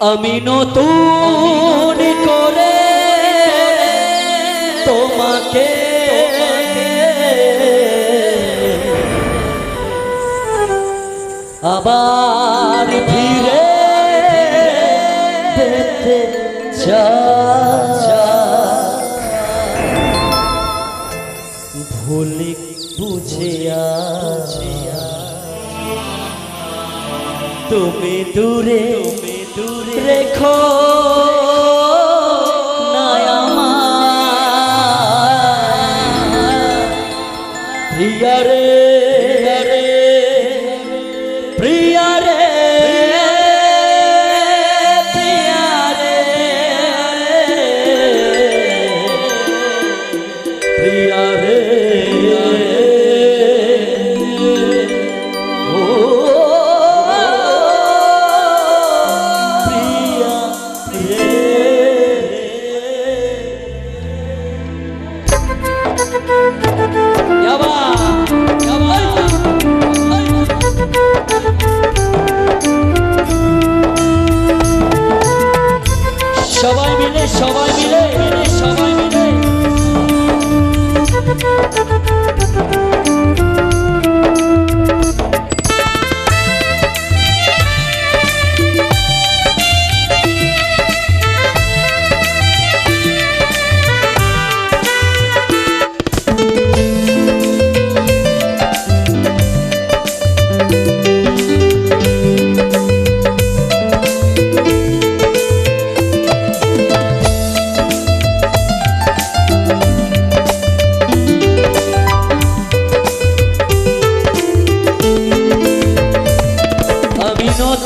আমি নতুন করে তোমাকে আবার ফিরে পেতে ভুলি বুঝিয়া তুমি দূরে রেখো। şovay bile şovay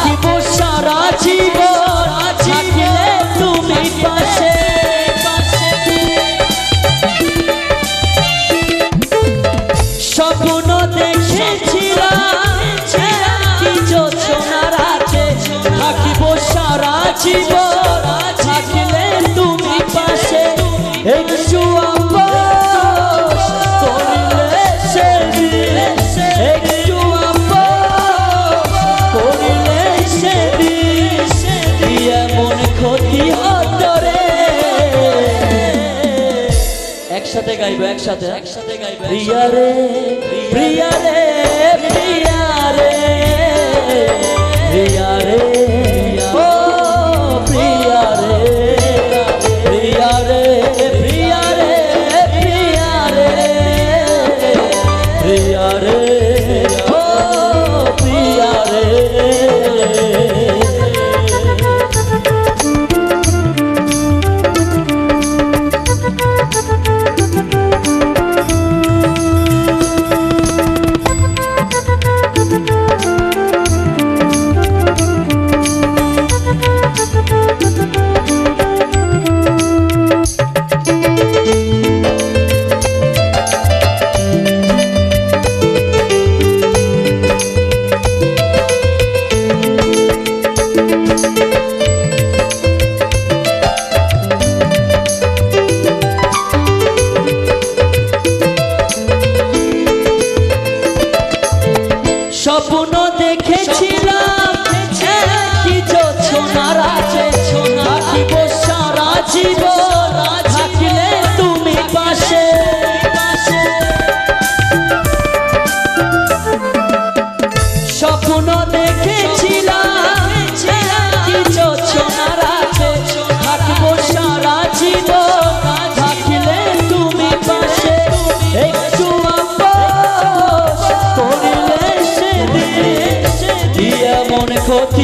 থাকিব সারা জীবন থাকলে তুমি পাশে স্বপ্ন দেখেছিলাম একই যোজনার আছে থাকিব সারা জীবন একসাথে গাইবো একসাথে। একসাথে গাইবো প্রিয়া রে প্রিয়া রে। প্রিয়া রে। প্রিয়া রে।